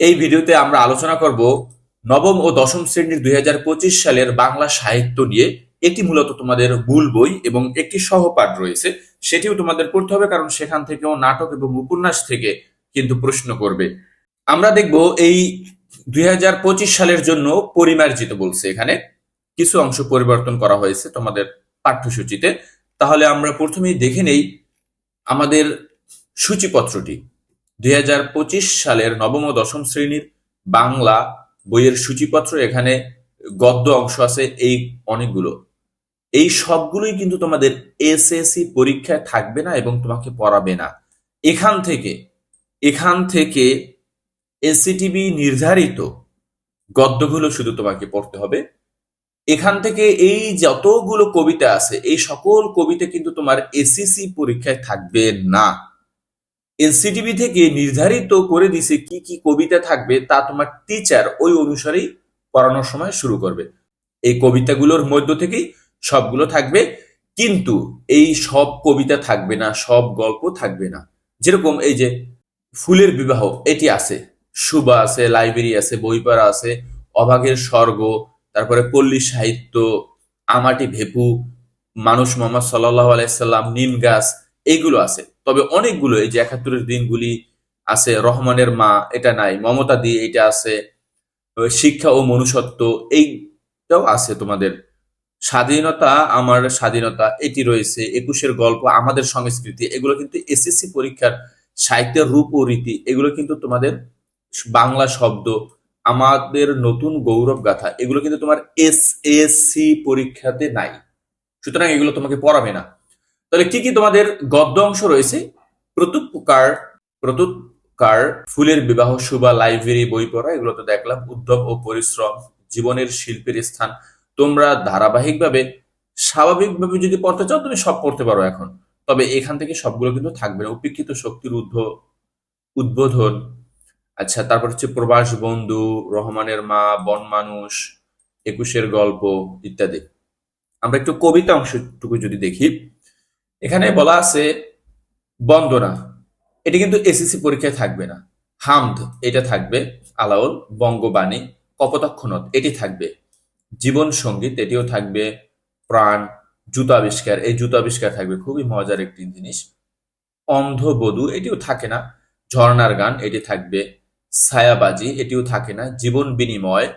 এই ভিডিওতে আমরা আলোচনা করব নবম ও দশম শ্রেণির দুই হাজার পঁচিশ সালের বাংলা সাহিত্য নিয়ে। এটি মূলত তোমাদের মূল বই এবং একটি সহপাঠ রয়েছে। সেটিও তোমাদের পড়তে হবে কারণ সেখান থেকেও নাটক এবং উপন্যাস থেকে কিন্তু প্রশ্ন করবে। আমরা দেখব এই দুই হাজার পঁচিশ সালের জন্য পরিমার্জিত বলছে এখানে। কিছু অংশ পরিবর্তন করা হয়েছে তোমাদের পাঠ্যসূচিতে। তাহলে আমরা প্রথমেই দেখে নেই আমাদের সূচিপত্রটি। দুই হাজার পঁচিশ সালের নবম ও দশম শ্রেণির বাংলা বইয়ের সূচিপত্র এখানে গদ্য অংশ আছে এই অনেকগুলো। এই সবগুলোই কিন্তু তোমাদের এসএসসি পরীক্ষায় থাকবে না এবং তোমাকে পড়াবে না। এখান থেকে এখান থেকে এসসিটিভি নির্ধারিত গদ্যগুলো শুধু তোমাকে পড়তে হবে। এখান থেকে এই যতগুলো কবিতা আছে, এই সকল কবিতা কিন্তু তোমার এসএসসি পরীক্ষায় থাকবে না। এনসিটিভি থেকে নির্ধারিত করে দিছে কি কি কবিতা থাকবে তা তোমার টিচার ওই অনুসারেই পড়ানোর সময় শুরু করবে। এই কবিতাগুলোর মধ্য থেকেই সবগুলো থাকবে, কিন্তু এই সব কবিতা থাকবে না, সব গল্প থাকবে না। যেরকম এই যে ফুলের বিবাহ, এটি আছে। সুবা আছে, লাইব্রেরি আছে, বইপাড়া আছে, অভাগের স্বর্গ, তারপরে পল্লী সাহিত্য, আমাটি ভেপু, মানুষ মোহাম্মদ সাল্লাহ আলাইসাল্লাম নিম গাছ এইগুলো আছে। তবে অনেকগুলো, এই যে একাত্তরের দিনগুলি আছে, রহমানের মা, এটা নাই মমতা দি এটা আছে শিক্ষা ও মনুষ্যত্ব, এইটাও আছে তোমাদের। স্বাধীনতা, আমার স্বাধীনতা, এটি রয়েছে, একুশের গল্প, আমাদের সংস্কৃতি, এগুলো কিন্তু এসএসসি পরীক্ষার সাহিত্যের রূপ ও রীতি এগুলো কিন্তু তোমাদের বাংলা শব্দ, আমাদের নতুন গৌরব গাথা, এগুলো কিন্তু তোমার এস এসসি পরীক্ষাতে নাই। সুতরাং এগুলো তোমাকে পড়াবে না। তাহলে কি কি তোমাদের গদ্য অংশ রয়েছে? প্রতুপকার প্রতুপকার, ফুলের বিবাহ, শুভা, লাইব্রেরি, বই পড়া, এগুলো তো দেখলাম। উদ্যম ও পরিশ্রম, জীবনের শিল্পের স্থান। তোমরা ধারাবাহিকভাবে, স্বাভাবিকভাবে যদি পড়তে চাও, তুমি সব পড়তে পারো এখন। তবে এখান থেকে সবগুলো কিন্তু থাকবে না। উপেক্ষিত শক্তির উদ্ভ উদ্বোধন। আচ্ছা তারপর হচ্ছে প্রবাস বন্ধু, রহমানের মা, বন মানুষ, একুশের গল্প ইত্যাদি। আমরা একটু কবিতা অংশটুকু যদি দেখি। এখানে বলা আছে বন্দনা। এটি কিন্তু এসএসসি পরীক্ষায় থাকবে না। হামদ, এটা থাকবে আলাউল বঙ্গবাণী, কপোতাক্ষণত এটি থাকবে জীবন সংগীত, এটিও থাকবে প্রাণ, জুতো আবিষ্কার। এই জুতো আবিষ্কার থাকবে, খুবই মজার একটি জিনিস। অন্ধ বধূ, এটিও থাকে না। ঝর্ণার গান, এটি থাকবে ছায়াবাজি, এটিও থাকে না। জীবন বিনিময়,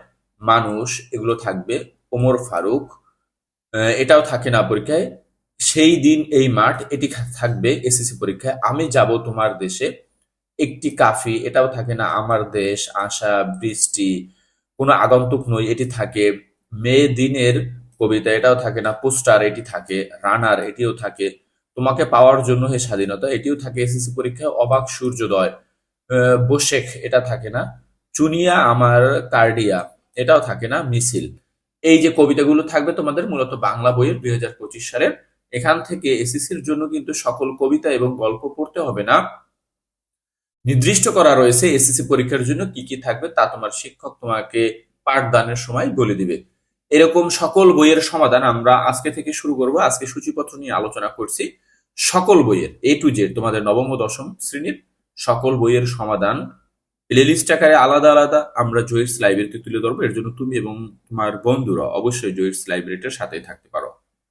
মানুষ, এগুলো থাকবে ওমর ফারুক। এটাও থাকে না পরীক্ষায়। সেই দিন, এই মাঠ, এটি থাকবে এসএসসি পরীক্ষায়। আমি যাব তোমার দেশে। একটি কাফি, এটাও থাকে না, আমার দেশ, আশা, বৃষ্টি, কোনো আগন্তুক নই, এটি থাকে। মে দিনের কবিতা, এটাও থাকে না, পোস্টার, এটি থাকে। রানার, এটিও থাকে। তোমাকে পাওয়ার জন্য হে স্বাধীনতা, এটিও থাকে এসএসসি পরীক্ষায়। অবাক সূর্যোদয় বোশেখ এটা থাকে না। চুনিয়া, আমার কার্ডিয়া, এটাও থাকে না, মিছিল। এই যে কবিতাগুলো থাকবে তোমাদের, মূলত বাংলা বইয়ের দুই হাজার পঁচিশ সালের এখান থেকে এসএসসির জন্য কিন্তু সকল কবিতা এবং গল্প পড়তে হবে না। নির্দিষ্ট করা রয়েছে এসএসসি পরীক্ষার জন্য কি কি থাকবে তা তোমার শিক্ষক তোমাকে পাঠদানের সময় বলে দিবে। এরকম সকল বইয়ের সমাধান আমরা আজকে থেকে শুরু করব। আজকে সূচিপত্র নিয়ে আলোচনা করছি। সকল বইয়ের এ টু জেড তোমাদের নবম ও দশম শ্রেণির সকল বইয়ের সমাধান। প্লেলিস্ট আকারে আলাদা আলাদা আমরা জয়েন্টস লাইব্রেরিতে তুলে ধরবো। এর জন্য তুমি এবং তোমার বন্ধুরা অবশ্যই জয়েন্টস লাইব্রেরিটার সাথে থাকতে পারো।